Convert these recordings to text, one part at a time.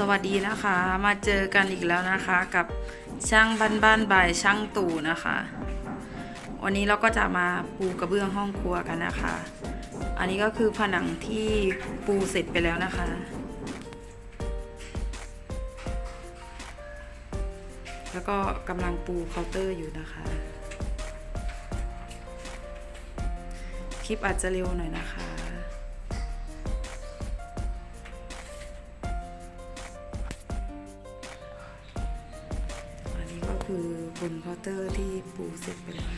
สวัสดีนะคะ มาเจอกันอีกแล้วนะคะกับช่างบ้านบ้านบายช่างตู่นะคะ วันนี้เราก็จะมาปูกระเบื้องห้องครัวกันนะคะ อันนี้ก็คือผนังที่ปูเสร็จไปแล้วนะคะ แล้วก็กำลังปูเคาน์เตอร์อยู่นะคะ คลิปอาจจะเร็วหน่อยนะคะ คือบนเคาน์เตอร์ที่ปูเสร็จไปแล้ว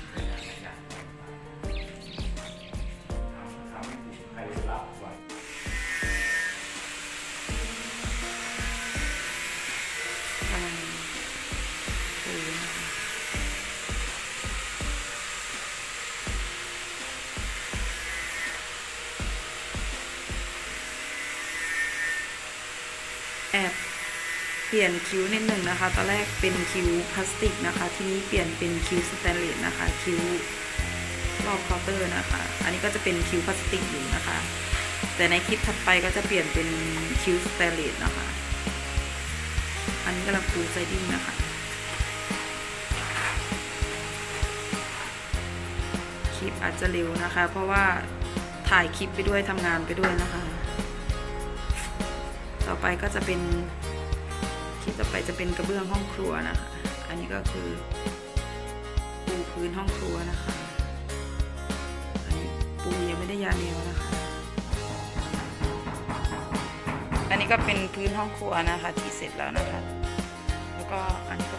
แอบ ลี่ยนคิ้วนิดหนึ่งนะคะ ตอนแรกเป็นคิ้วพลาสติกนะคะ ทีนี้เปลี่ยนเป็นคิ้วสแตนเลสนะคะ คิ้วรอบเคาน์เตอร์นะคะ อันนี้ก็จะเป็นคิ้วพลาสติกอยู่นะคะ แต่ในคลิปถัดไปก็จะเปลี่ยนเป็นคิ้วสแตนเลสนะคะ อันนี้กำลังปูไซดิ้งนะคะ คลิปอาจจะเร็วนะคะ เพราะว่าถ่ายคลิปไปด้วยทำงานไปด้วยนะคะ ต่อไปก็จะเป็น ที่ต่อไปจะเป็นกระเบื้องห้องครัวนะคะ อันนี้ก็คือปูพื้นห้องครัวนะคะ อันนี้ปูยังไม่ได้ยาแนวนะคะ อันนี้ก็เป็นพื้นห้องครัวนะคะที่เสร็จแล้วนะคะ แล้วก็อันนี้ก็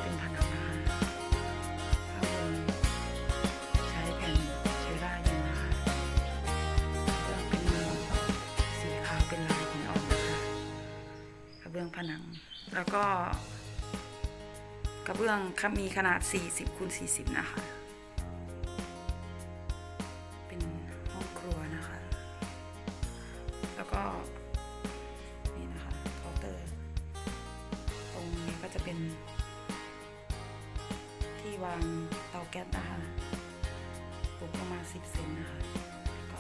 แล้วก็กระเบื้องมีขนาด 40คูณ40 นะคะ เป็นห้องครัวนะคะ แล้วก็นี่นะคะเคาน์เตอร์ ตรงนี้ก็จะเป็น ที่วางเตาแก๊สนะคะปลูกประมาณ 10 เซนนะคะแล้วก็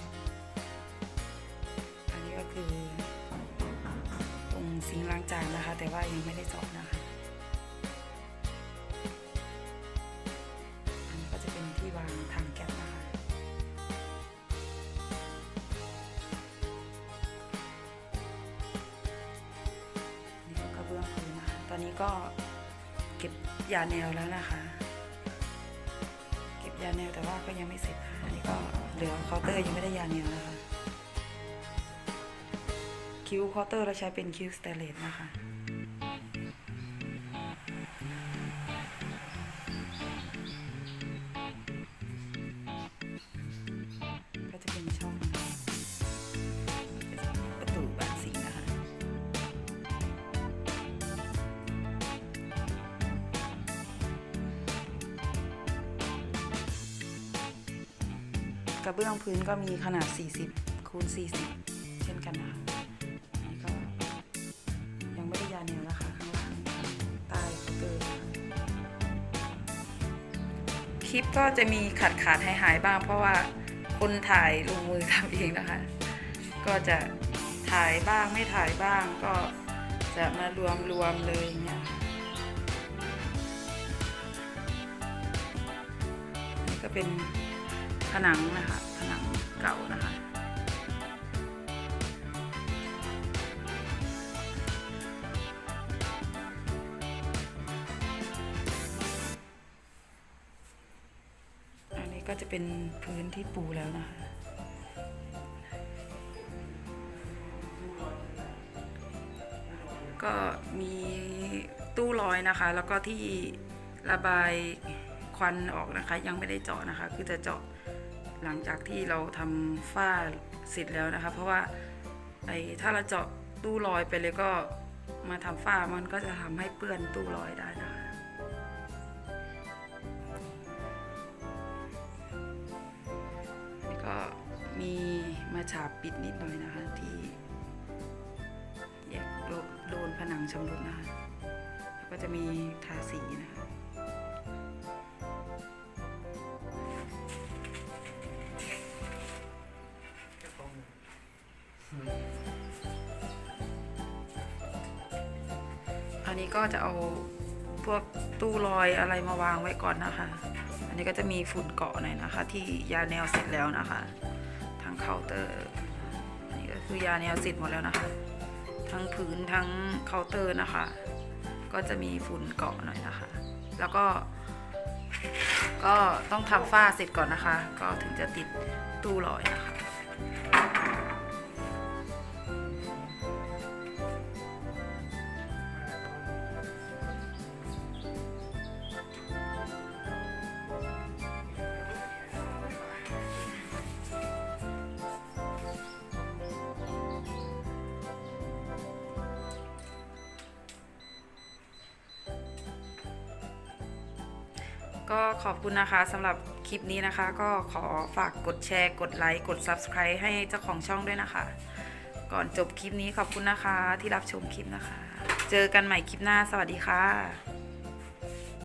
อันนี้ก็คือางจานนะคะ แต่ว่ายังไม่ได้เจาะนะคะอันนี้ก็จะเป็นที่วางถังแก๊สนะคะ นี่ก็กระเบื้องพื้นนะคะ ตอนนี้ก็เก็บยาแนวแล้วนะคะ เก็บยาแนวแต่ว่าก็ยังไม่เสร็จค่ะอันนี้ก็เหลือเคาน์เตอร์ยังไม่ได้ยาแนวนะคะ คิ้วคาน์เตอร์เราใช้เป็นคิ้วสเตเลสนะคะก็จะเป็นช่องประตูบานสีนะคะ กระเบื้องพื้นก็มีขนาด 40คูณ40 เช่นกันนะคะ คลิปก็จะมีขาดขาดหายหายบ้าง เพราะว่าคนถ่ายลงมือทำเองนะคะ ก็จะถ่ายบ้างไม่ถ่ายบ้างก็จะมารวมรวมๆเลยเนี่ยนี่ก็เป็นผนังนะคะผนังเก่านะคะ ก็จะเป็นพื้นที่ปูแล้วนะคะ ก็มีตู้ลอยนะคะ แล้วก็ที่ระบายควันออกนะคะ ยังไม่ได้เจาะนะคะ คือจะเจาะหลังจากที่เราทำฝ้าเสร็จแล้วนะคะ เพราะว่าไอ้ถ้าเราเจาะตู้ลอยไปเลยก็มาทำฝ้ามันก็จะทำให้เปื้อนตู้ลอยได้ ฉาบปิดนิดหน่อยนะคะ ที่แยกโดโดนผนังชำรุดนะคะ แล้วก็จะมีทาสีนะคะอันนี้ก็จะเอาพวกตู้ลอยอะไรมาวางไว้ก่อนนะคะ อันนี้ก็จะมีฝุ่นเกาะหน่อยนะคะ ที่ยาแนวเสร็จแล้วนะคะ ทั้งเคาน์เตอร์อันนี้ก็คือยาแนวเสร็จหมดแล้วนะคะ ทั้งพื้นทั้งเคาน์เตอร์นะคะ ก็จะมีฝุ่นเกาะหน่อยนะคะ แล้วก็ ก็ต้องทำฝ้าเสร็จก่อนนะคะ ก็ถึงจะติดตู้ลอยนะคะ ก็ขอบคุณนะคะสำหรับคลิปนี้นะคะ ก็ขอฝากกดแชร์ กดไลค์ กด Subscribe ให้เจ้าของช่องด้วยนะคะ ก่อนจบคลิปนี้ขอบคุณนะคะที่รับชมคลิปนะคะ เจอกันใหม่คลิปหน้าสวัสดีค่ะ